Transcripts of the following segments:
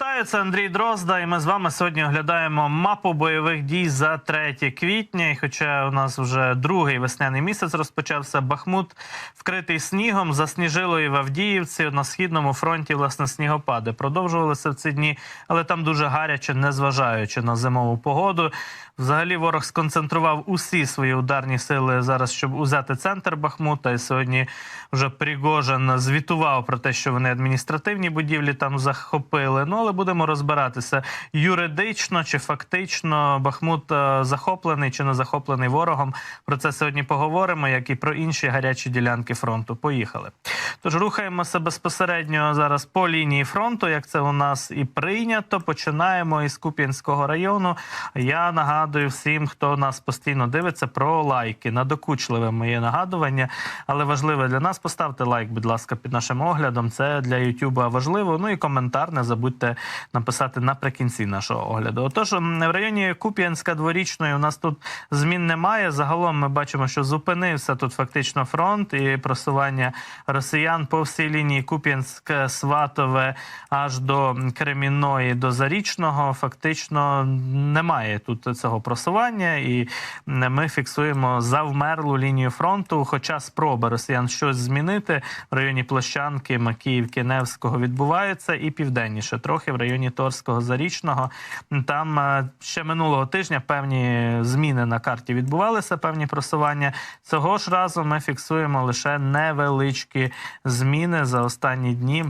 Вітаю, це Андрій Дрозда, і ми з вами сьогодні оглядаємо мапу бойових дій за 3 квітня. І хоча у нас вже другий весняний місяць розпочався, Бахмут вкритий снігом, засніжило і в Авдіївці на східному фронті власне снігопади продовжувалися в ці дні, але там дуже гаряче, незважаючи на зимову погоду. Взагалі ворог сконцентрував усі свої ударні сили зараз, щоб узяти центр Бахмута. І сьогодні вже Пригожин звітував про те, що вони адміністративні будівлі там захопили. Ну але будемо розбиратися юридично чи фактично Бахмут е, захоплений чи не захоплений ворогом. Про це сьогодні поговоримо, як і про інші гарячі ділянки фронту. Поїхали. Тож рухаємося безпосередньо зараз по лінії фронту, як це у нас і прийнято. Починаємо із Куп'янського району. Я нагадую всім, хто нас постійно дивиться, про лайки. Надокучливе моє нагадування, але важливе для нас. Поставте лайк, будь ласка, під нашим оглядом. Це для Ютуба важливо. Ну і коментар не забудьте написати наприкінці нашого огляду. Отож, в районі Куп'янська дворічної у нас тут змін немає. Загалом ми бачимо, що зупинився тут фактично фронт і просування росіян по всій лінії Куп'янськ, Сватове аж до Кремінної, до Зарічного. Фактично немає тут цього просування, і ми фіксуємо завмерлу лінію фронту. Хоча спроби росіян щось змінити в районі Площанки, Макіївки, Невського відбуваються, і південніше, трохи в районі Торського Зарічного. Там е, ще минулого тижня певні зміни на карті відбувалися, певні просування. Цього ж разу ми фіксуємо лише невеличкі зміни за останні дні.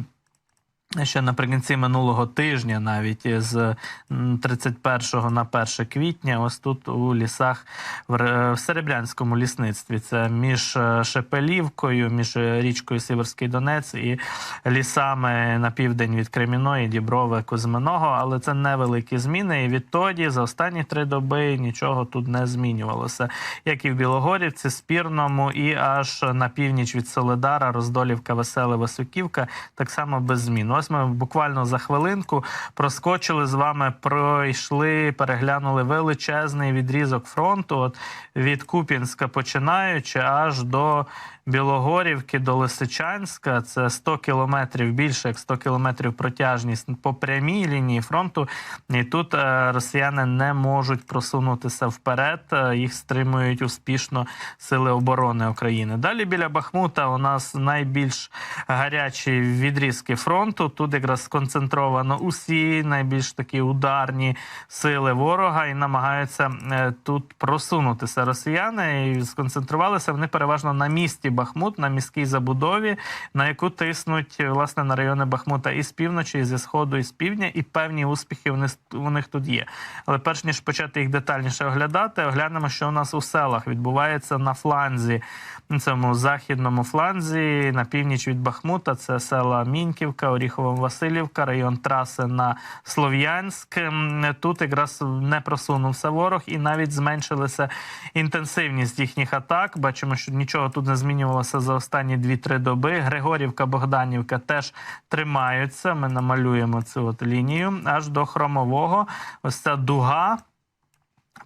Ще наприкінці минулого тижня, навіть з м, 31 на 1 квітня, ось тут у лісах в Серебрянському лісництві. Це між е, Шепелівкою, між е, річкою Сіверський Донець і лісами на південь від Креміної, Діброви, Кузьминого. Але це невеликі зміни. І відтоді за останні три доби нічого тут не змінювалося. Як і в Білогорівці, Спірному, і аж на північ від Соледара, Роздолівка, Веселе, Васюківка, так само без змін. Ось ми буквально за хвилинку проскочили з вами, пройшли, переглянули величезний відрізок фронту. От від Куп'янська починаючи аж до Білогорівки, до Лисичанська. Це 100 кілометрів більше, як 100 кілометрів протяжність по прямій лінії фронту. І тут е, росіяни не можуть просунутися вперед. Е, Їх стримують успішно сили оборони України. Далі біля Бахмута у нас найбільш гарячі відрізки фронту. Тут якраз сконцентровано усі найбільш такі ударні сили ворога і намагаються е, тут просунутися росіяни. І сконцентрувалися вони переважно на місті Бахмут, на міській забудові, на яку тиснуть е, власне на райони Бахмута і з півночі, і зі сходу, і з півдня, і певні успіхи у них тут є. Але перш ніж почати їх детальніше оглядати, оглянемо, що у нас у селах відбувається на фланзі, на цьому західному фланзі, на північ від Бахмута. Це села Міньківка, Оріхово-Василівка, район траси на Слов'янськ. Тут якраз не просунувся ворог і навіть зменшилася інтенсивність їхніх атак. Бачимо, що нічого тут не змінювалося за останні 2-3 доби. Григорівка, Богданівка теж тримаються. Ми намалюємо цю от лінію аж до хромового. Ось ця дуга.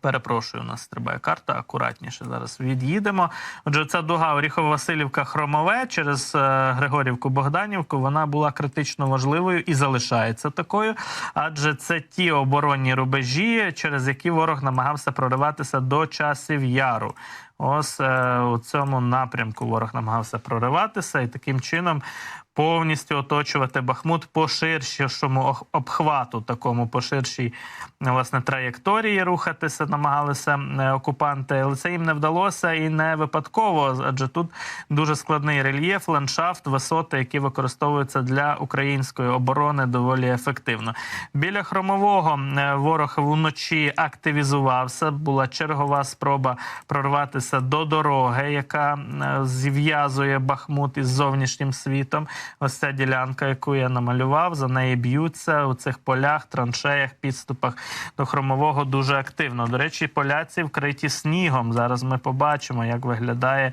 Перепрошую, у нас стрибає карта акуратніше. Зараз від'їдемо. Отже, ця дуга Оріхово-Василівка Хромове через е, Григорівку Богданівку. Вона була критично важливою і залишається такою, адже це ті оборонні рубежі, через які ворог намагався прориватися до часів яру. Ось е, у цьому напрямку ворог намагався прориватися і таким чином повністю оточувати Бахмут по ширшому обхвату, такому по ширшій власне траєкторії рухатися, намагалися е, окупанти, але це їм не вдалося і не випадково, адже тут дуже складний рельєф, ландшафт, висоти, які використовуються для української оборони доволі ефективно. Біля хромового е, ворог вночі активізувався. Була чергова спроба прорватися до дороги, яка е, зв'язує Бахмут із зовнішнім світом. Ось ця ділянка, яку я намалював, за неї б'ються у цих полях, траншеях, підступах до хромового дуже активно. До речі, поляці вкриті снігом. Зараз ми побачимо, як виглядає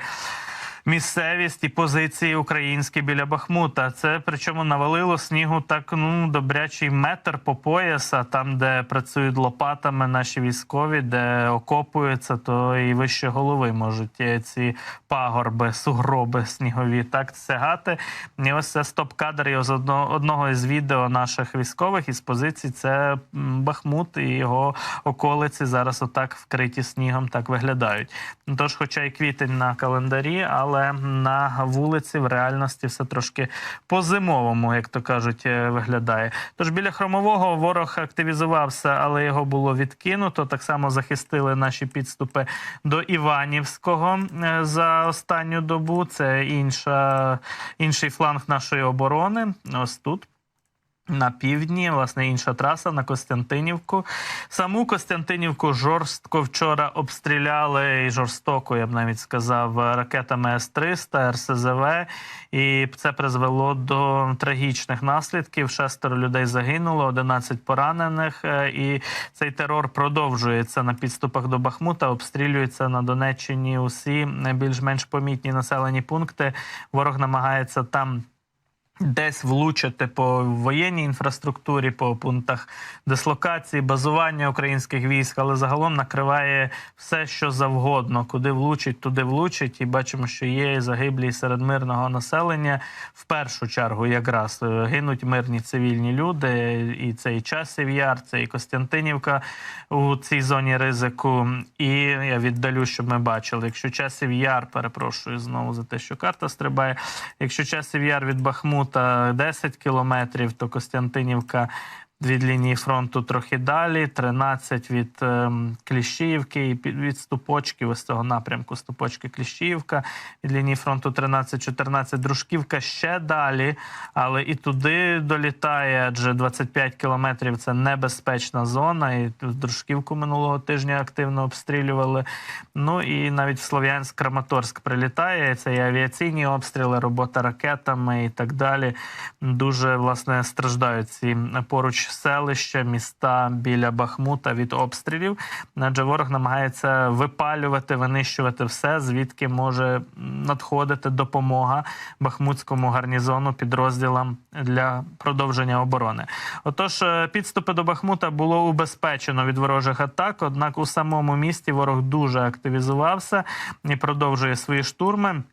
місцевість і позиції українські біля Бахмута. Це причому навалило снігу так ну добрячий метр по пояса, там, де працюють лопатами наші військові, де окопуються, то і вище голови можуть е, ці пагорби, сугроби снігові так сягати. І ось це стоп-кадр його з одного, одного із відео наших військових із позицій. Це Бахмут і його околиці зараз отак вкриті снігом так виглядають. Тож, хоча й квітень на календарі, але на вулиці в реальності все трошки по-зимовому, як то кажуть, е, виглядає. Тож біля хромового ворог активізувався, але його було відкинуто. Так само захистили наші підступи до Іванівського е, за останню добу. Це інша, інший фланг нашої оборони. Ось тут. На півдні, власне, інша траса на Костянтинівку. Саму Костянтинівку жорстко вчора обстріляли і жорстоко, я б навіть сказав, ракетами С-300, РСЗВ. І це призвело до трагічних наслідків. Шестеро людей загинуло, 11 поранених. Е, І цей терор продовжується на підступах до Бахмута. Обстрілюється на Донеччині усі більш-менш помітні населені пункти. Ворог намагається там. Десь влучити по воєнній інфраструктурі, по пунктах дислокації, базування українських військ, але загалом накриває все, що завгодно. Куди влучить, туди влучить. І бачимо, що є загиблі серед мирного населення. В першу чергу, якраз е, гинуть мирні цивільні люди. І це і часів яр, це і Костянтинівка у цій зоні ризику. І я віддалю, щоб ми бачили. Якщо часів яр, перепрошую знову за те, що карта стрибає. Якщо часів яр від Бахмута 10 кілометрів, то Костянтинівка від лінії фронту трохи далі, 13 від ем, Кліщіївки і від Ступочки, ось цього напрямку Ступочки Кліщіївка, від лінії фронту 13-14, Дружківка ще далі, але і туди долітає, адже 25 кілометрів це небезпечна зона. І Дружківку минулого тижня активно обстрілювали. Ну і навіть в Слов'янськ Краматорськ прилітає. Це і авіаційні обстріли, робота ракетами і так далі. Дуже власне страждають ці поруч селища, міста біля Бахмута від обстрілів. Адже ворог намагається випалювати, винищувати все, звідки може надходити допомога бахмутському гарнізону підрозділам для продовження оборони. Отож, е, підступи до Бахмута було убезпечено від ворожих атак. Однак у самому місті ворог дуже активізувався і продовжує свої штурми.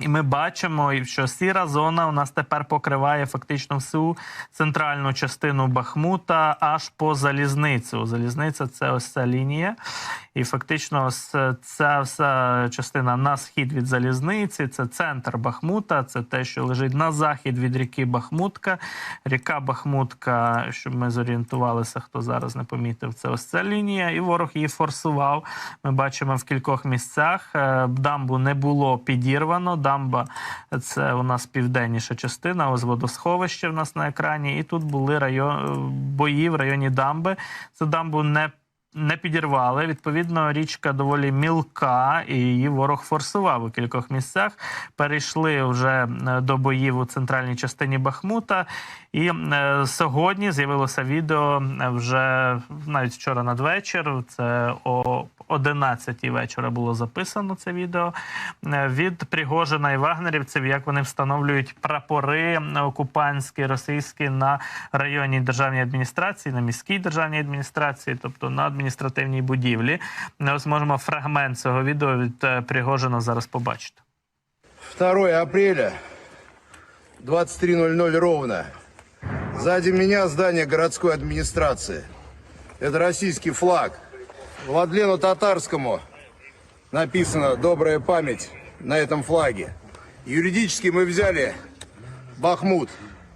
І ми бачимо, що сіра зона у нас тепер покриває фактично всю центральну частину Бахмута аж по залізницю. Залізниця це ось ця лінія. І фактично, ось ця вся частина на схід від залізниці, це центр Бахмута, це те, що лежить на захід від ріки Бахмутка. Ріка Бахмутка, щоб ми зорієнтувалися, хто зараз не помітив, це ось ця лінія, і ворог її форсував. Ми бачимо в кількох місцях. Е, Дамбу не було підірвано. Дамба це у нас південніша частина, ось водосховище в нас на екрані. І тут були район бої в районі дамби. Це дамбу не не підірвали. Відповідно, річка доволі мілка, і її ворог форсував у кількох місцях. Перейшли вже е, до боїв у центральній частині Бахмута. І е, сьогодні з'явилося відео е, вже навіть вчора надвечір. Це о 11 вечора було записано це відео від Пригожина і вагнерівців, як вони встановлюють прапори окупантські російські на районній державній адміністрації, на міській державній адміністрації, тобто на адміністративній будівлі. Е, Ось можемо фрагмент цього відео від е, Пригожина зараз побачити. 2 апреля, 23.00 ровно. Сзади меня здание городской администрации. Это российский флаг. Владлену Татарскому написано «Добрая память» на этом флаге. Юридически мы взяли Бахмут.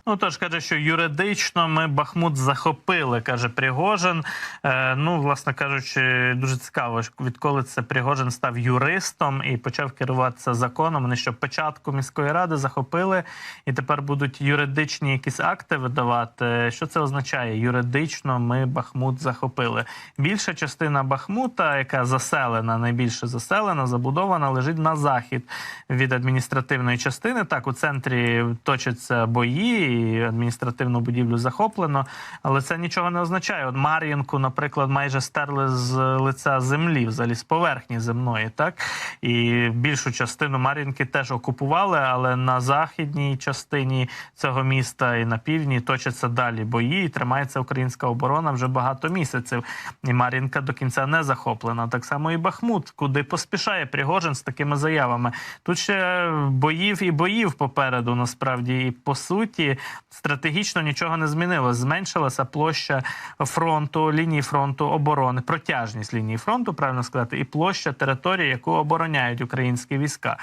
Ну тож каже, що юридично ми Бахмут захопили, каже Пригожин. Е, ну, власне кажучи, дуже цікаво, відколи це Пригожин став юристом і почав керуватися законом. Вони що початку міської ради захопили, і тепер будуть юридичні якісь акти видавати. Що це означає? Юридично ми Бахмут захопили. Більша частина Бахмута, яка заселена, найбільше заселена, забудована, лежить на захід від адміністративної частини. Так, у центрі точаться бої. І адміністративну будівлю захоплено. Але це нічого не означає. От Мар'їнку, наприклад, майже стерли з лиця землі, взагалі з поверхні земної, так і більшу частину Мар'їнки теж окупували, але на західній частині цього міста і на півдні точаться далі бої. І тримається українська оборона вже багато місяців. І Мар'їнка до кінця не захоплена. Так само і Бахмут, куди поспішає Пригожин з такими заявами. Тут ще боїв і боїв попереду. Насправді, і по суті, стратегічно нічого не змінило, Зменшилася площа фронту, лінії фронту оборони, протяжність лінії фронту, правильно сказати, і площа території, яку обороняють українські війська.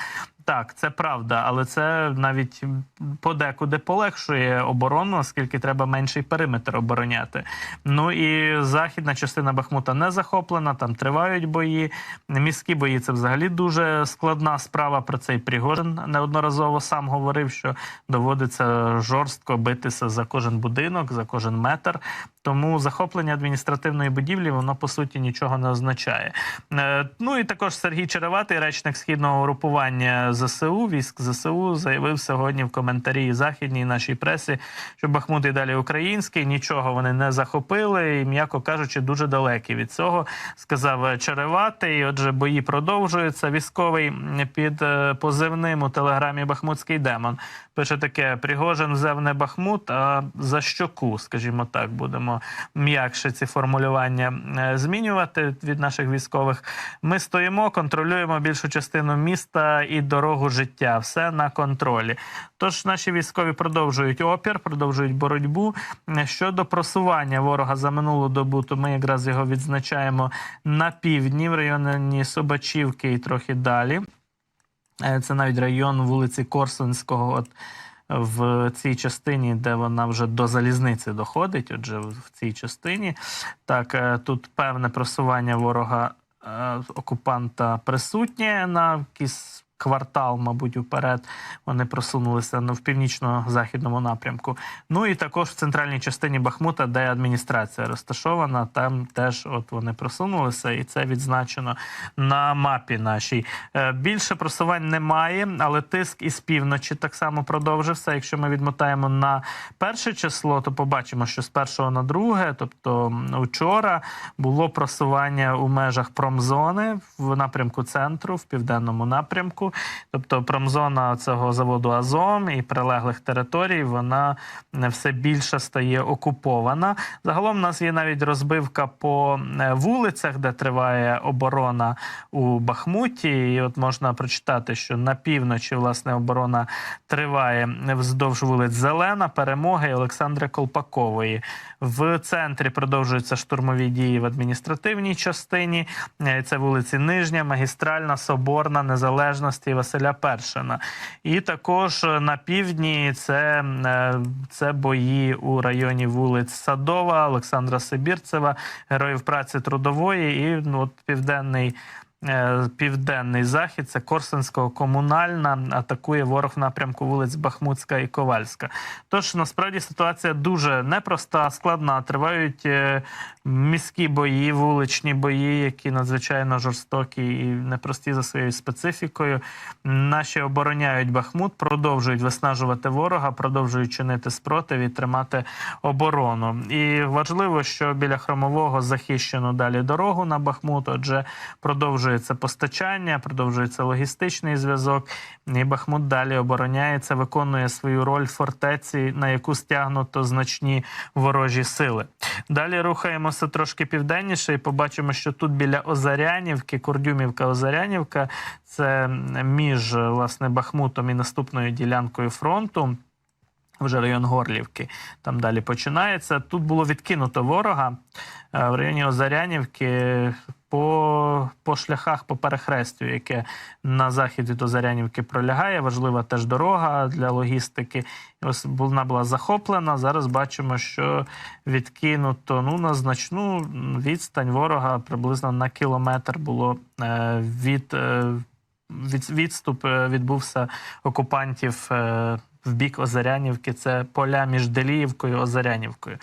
Так, це правда, але це навіть подекуди полегшує оборону, оскільки треба менший периметр обороняти. Ну і західна частина Бахмута не захоплена, там тривають бої. Міські бої це взагалі дуже складна справа. Про це і Пригожин неодноразово сам говорив, що доводиться жорстко битися за кожен будинок, за кожен метр. Тому захоплення адміністративної будівлі воно по суті нічого не означає. Е, Ну і також Сергій Череватий, речник східного групування ЗСУ, військ ЗСУ, заявив сьогодні в коментарі західній нашій пресі, що Бахмут і далі український, нічого вони не захопили, і м'яко кажучи, дуже далекі від цього. Сказав Череватий. Отже, бої продовжуються. Військовий під е, позивним у телеграмі Бахмутський демон пише таке: Пригожин взяв не Бахмут, а за щоку, скажімо так, будемо м'якше ці формулювання е, змінювати від наших військових. Ми стоїмо, контролюємо більшу частину міста і дорогу життя. Все на контролі. Тож наші військові продовжують опір, продовжують боротьбу. Щодо просування ворога за минулу добу, то ми якраз його відзначаємо на півдні, в районі Собачівки і трохи далі. Е, Це навіть район вулиці Корсунського. От в цій частині, де вона вже до залізниці доходить, отже, в цій частині. Так, е, тут певне просування ворога е, окупанта присутнє на якийсь квартал, мабуть, уперед. Вони просунулися ну, в північно-західному напрямку. Ну і також в центральній частині Бахмута, де адміністрація розташована, там теж от вони просунулися, і це відзначено на мапі нашій. Е, Більше просувань немає, але тиск із півночі так само продовжився. Якщо ми відмотаємо на перше число, то побачимо, що з першого на друге, тобто учора, було просування у межах промзони в напрямку центру, в південному напрямку. Тобто промзона цього заводу Азом і прилеглих територій, вона все більше стає окупована. Загалом у нас є навіть розбивка по е, вулицях, де триває оборона у Бахмуті. І от можна прочитати, що на півночі власне оборона триває вздовж вулиць Зелена, Перемоги і Олександри Колпакової. В центрі продовжуються штурмові дії в адміністративній частині. Е, Це вулиці Нижня, Магістральна, Соборна, Незалежності Василя Першина. І також е, на півдні це, е, це бої у районі вулиць Садова, Олександра Сибірцева, Героїв праці трудової і ну, от південний. Е, Південний захід це Корсунського комунальна атакує ворог в напрямку вулиць Бахмутська і Ковальська. Тож насправді ситуація дуже непроста, складна. Тривають е, міські бої, вуличні бої, які надзвичайно жорстокі і непрості за своєю специфікою. Наші обороняють Бахмут, продовжують виснажувати ворога, продовжують чинити спротив і тримати оборону. І важливо, що біля хромового захищено далі дорогу на Бахмут. Отже, продовжується постачання, продовжується логістичний зв'язок. І Бахмут далі обороняється, виконує свою роль фортеці, на яку стягнуто значні ворожі сили. Далі рухаємося трошки південніше і побачимо, що тут біля Озарянівки, Курдюмівка, Озарянівка, це між власне Бахмутом і наступною ділянкою фронту. Вже район Горлівки, там далі починається. Тут було відкинуто ворога е, в районі Озарянівки по, по шляхах по перехрестю, яке на захід від Озарянівки пролягає. Важлива теж дорога для логістики. Ось вона була захоплена. Зараз бачимо, що відкинуто ну, на значну відстань ворога приблизно на кілометр було е, від. е, від, відступ е, відбувся окупантів в бік Озарянівки. Це поля між Деліївкою і Озарянівкою.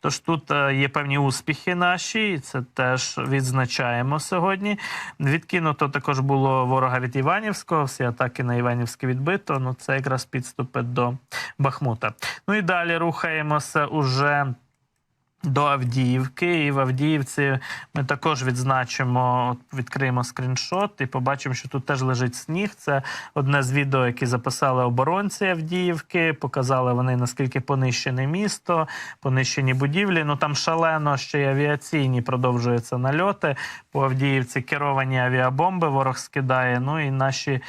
Тож тут е, є певні успіхи наші, і це теж відзначаємо сьогодні. Відкинуто також було ворога від Іванівського, всі атаки на Іванівське відбито. Ну це якраз підступи до Бахмута. Ну і далі рухаємося уже. До Авдіївки, і в Авдіївці ми також відзначимо, відкриємо скріншот і побачимо, що тут теж лежить сніг. Це одне з відео, які записали оборонці Авдіївки. Показали вони наскільки понищене місто, понищені будівлі. Ну там шалено ще й авіаційні продовжуються нальоти. По Авдіївці керовані авіабомби ворог скидає. Ну і наші.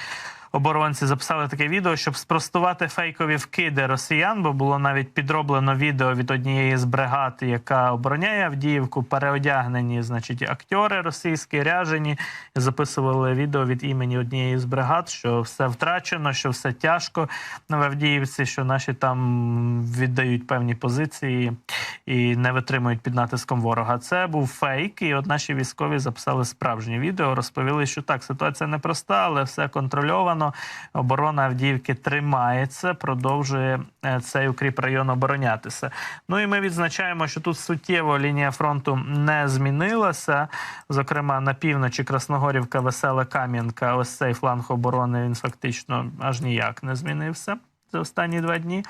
Оборонці записали таке відео, щоб спростувати фейкові вкиди росіян, бо було навіть підроблено відео від однієї з бригад, яка обороняє Авдіївку, переодягнені, значить, актори російські ряжені, записували відео від імені однієї з бригад, що все втрачено, що все тяжко в Авдіївці, що наші там віддають певні позиції і не витримують під натиском ворога. Це був фейк, і от наші військові записали справжнє відео, розповіли, що так, ситуація непроста, але все контрольовано. Оборона Авдіївки тримається, продовжує е, цей укріп район оборонятися. Ну і ми відзначаємо, що тут суттєво лінія фронту не змінилася. Зокрема, на півночі Красногорівка, Весела Кам'янка. Ось цей фланг оборони він фактично аж ніяк не змінився. За останні два дні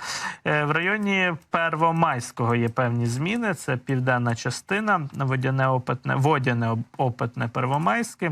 Е, в районі Первомайського є певні зміни. Це південна частина, водяне опитне, водяне опитне Первомайське.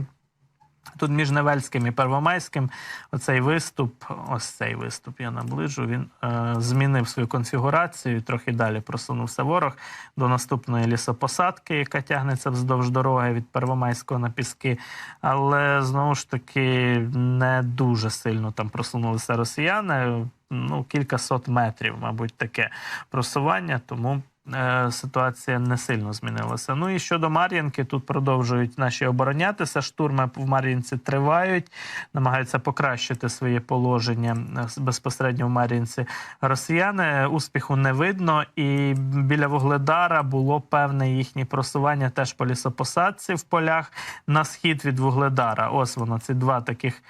Тут між Невельським і Первомайським оцей виступ, ось цей виступ, я наближу. Він е, змінив свою конфігурацію. Трохи далі просунувся ворог до наступної лісопосадки, яка тягнеться вздовж дороги від Первомайського на піски. Але знову ж таки не дуже сильно там просунулися росіяни. Ну, кілька сот метрів, мабуть, таке просування. Тому ситуація не сильно змінилася. Ну і щодо Мар'їнки, тут продовжують наші оборонятися. Штурми в Мар'їнці тривають, намагаються покращити своє положення е, безпосередньо в Мар'їнці. Росіяни успіху не видно, і біля Вугледара було певне їхнє просування теж по лісопосадці в полях на схід від Вугледара. Ось воно, ці два таких.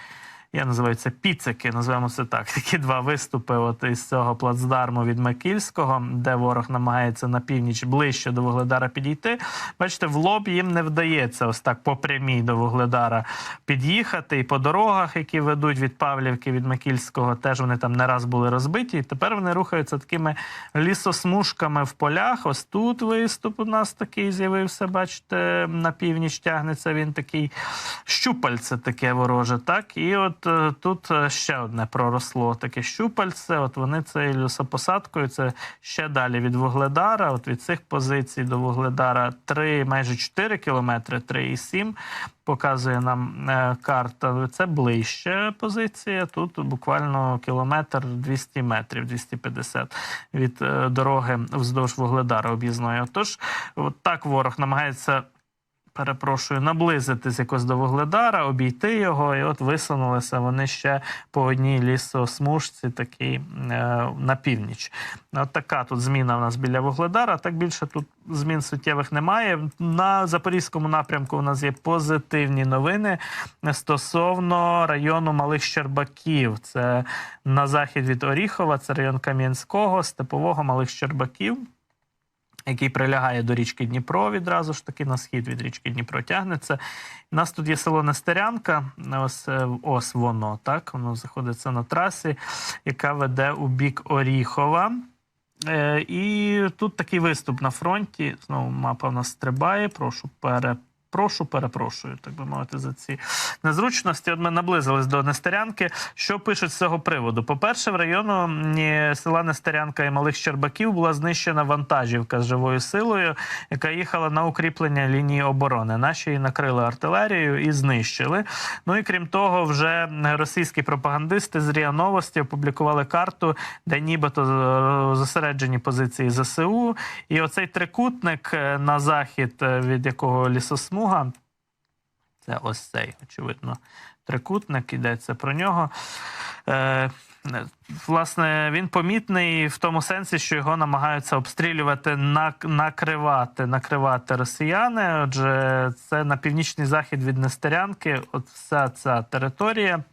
Я називаю це піцики, називаємо це так. Такі два виступи от із цього плацдарму від Макільського, де ворог намагається на північ ближче до Вугледара підійти. Бачите, в лоб їм не вдається ось так по прямій до Вугледара під'їхати. І по дорогах, які ведуть від Павлівки, від Макільського, теж вони там не раз були розбиті. І тепер вони рухаються такими лісосмужками в полях. Ось тут виступ у нас такий з'явився. Бачите, на північ тягнеться він такий щупальце таке вороже. Так, і от е, тут е, ще одне проросло таке щупальце. От вони цією лісопосадкою, це ще далі від Вугледара. От від цих позицій до Вугледара 3, майже 4 кілометри, 3,7 показує нам е, карта. Це ближче позиція. Тут буквально кілометр 200 метрів, 250 від дороги вздовж Вугледара об'їзної. Отож, от так ворог намагається. Перепрошую, наблизитись якось до Вугледара, обійти його, і от висунулися вони ще по одній лісосмужці, такій е, на північ. От така тут зміна в нас біля Вугледара. Так більше тут змін суттєвих немає. На запорізькому напрямку у нас є позитивні новини стосовно району Малих Щербаків. Це на захід від Оріхова, це район Кам'янського, Степового, Малих Щербаків який прилягає до річки Дніпро, відразу ж таки на схід від річки Дніпро тягнеться. У нас тут є село Нестерянка, ось, е, ось воно, так, воно знаходиться на трасі, яка веде у бік Оріхова. Е, і тут такий виступ на фронті. Знову мапа в нас стрибає. Прошу пере. Прошу, перепрошую, так би мовити, за ці незручності. От ми наблизились до Нестерянки. Що пишуть з цього приводу? По-перше, в району м, села Нестерянка і Малих Щербаків була знищена вантажівка з живою силою, яка їхала на укріплення лінії оборони. Наші її накрили артилерією і знищили. Ну і крім того, вже російські пропагандисти з РІА Новості опублікували карту, де нібито е, зосереджені позиції ЗСУ. І оцей трикутник е, на захід, е, від якого лісосмуга, це ось цей, очевидно, трикутник, йдеться про нього. Власне, він помітний в тому сенсі, що його намагаються обстрілювати, нак- накривати, накривати росіяни. Отже, це на північний захід від Нестерянки. От вся ця територія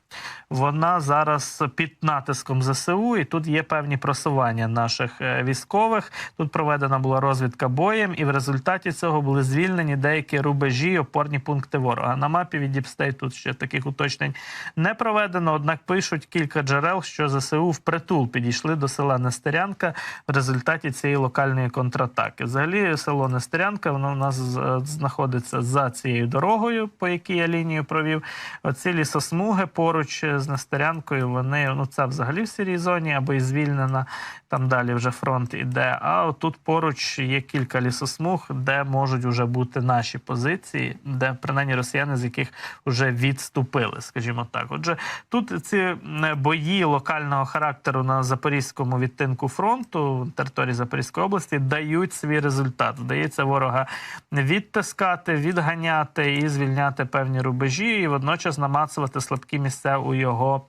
вона зараз під натиском ЗСУ, і тут є певні просування наших е, військових. Тут проведена була розвідка боєм, і в результаті цього були звільнені деякі рубежі, опорні пункти ворога. На мапі від Діпстей тут ще таких уточнень не проведено. Однак пишуть кілька джерел, що ЗСУ впритул підійшли до села Нестерянка в результаті цієї локальної контратаки. Взагалі, село Нестерянка воно у нас е, знаходиться за цією дорогою, по якій я лінію провів. Оці лісосмуги поруч з Нестерянкою. Вони ну це взагалі в сірій зоні або і звільнена. Там далі вже фронт іде. А отут поруч є кілька лісосмуг, де можуть вже бути наші позиції, де принаймні росіяни, з яких вже відступили, скажімо так. Отже, тут ці бої локального характеру на запорізькому відтинку фронту території Запорізької області дають свій результат. Вдається ворога відтискати, відганяти і звільняти певні рубежі, і водночас намацувати слабкі місця у його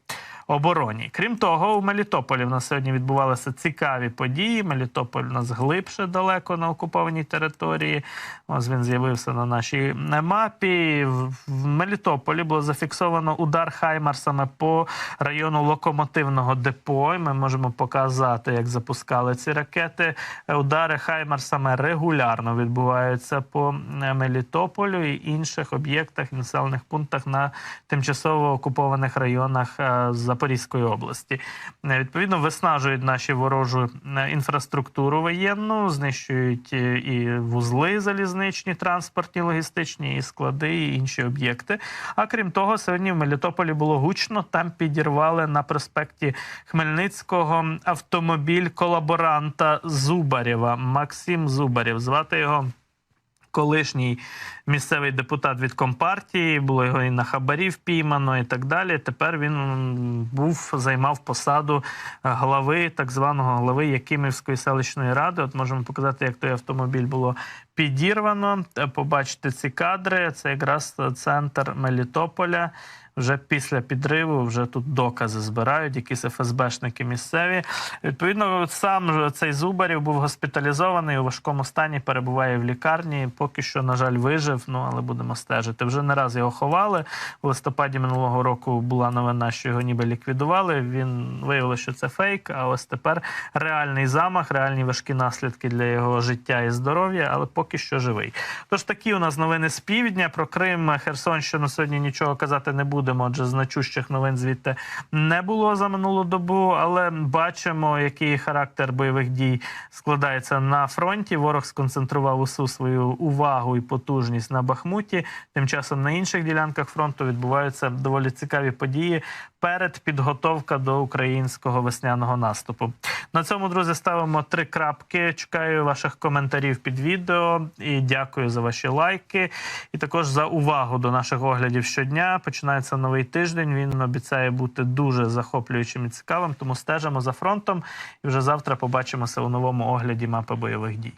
обороні. Крім того, у Мелітополі в нас сьогодні відбувалися цікаві події. Мелітополь у нас глибше далеко на окупованій території. Ось він з'явився на нашій мапі. В Мелітополі було зафіксовано удар Хаймарсами по району локомотивного депо. І Ми можемо показати, як запускали ці ракети. Е, Удари Хаймарсами регулярно відбуваються по е, Мелітополю і інших об'єктах і населених пунктах на тимчасово окупованих районах е, Запорізької області. Е, Відповідно, виснажують наші ворожу е, інфраструктуру воєнну, знищують е, і вузли залізничні, транспортні, логістичні, і склади, і інші об'єкти. А крім того, сьогодні в Мелітополі було гучно. Там підірвали на проспекті Хмельницького автомобіль колаборанта Зубарєва Максим Зубарєв. Звати його колишній місцевий депутат від компартії, було його і на хабарі впіймано, і так далі. Тепер він був займав посаду глави так званого глави Якимівської селищної ради. От можемо показати, як той автомобіль було підірвано. Е, Побачите ці кадри. Це якраз центр Мелітополя. Вже після підриву вже тут докази збирають, якісь ФСБшники місцеві. Відповідно, сам цей Зубарів був госпіталізований у важкому стані, перебуває в лікарні. Поки що, на жаль, вижив. Ну але будемо стежити. Вже не раз його ховали. У листопаді минулого року була новина, що його ніби ліквідували. Він виявилося, що це фейк. А ось тепер реальний замах, реальні важкі наслідки для його життя і здоров'я, але поки що живий. Тож такі у нас новини з півдня про Крим, Херсонщину сьогодні нічого казати не будемо. Адже значущих новин звідти не було за минулу добу, але бачимо, який характер бойових дій складається на фронті. Ворог сконцентрував усю свою увагу і потужність на Бахмуті. Тим часом на інших ділянках фронту відбуваються доволі цікаві події перед підготовка до українського весняного наступу. На цьому, друзі, ставимо три крапки. Чекаю ваших коментарів під і дякую за ваші лайки. І також за увагу до наших оглядів щодня. Починається новий тиждень. Він обіцяє бути дуже захоплюючим і цікавим. Тому стежимо за фронтом. І вже завтра побачимося у новому огляді мапи бойових дій.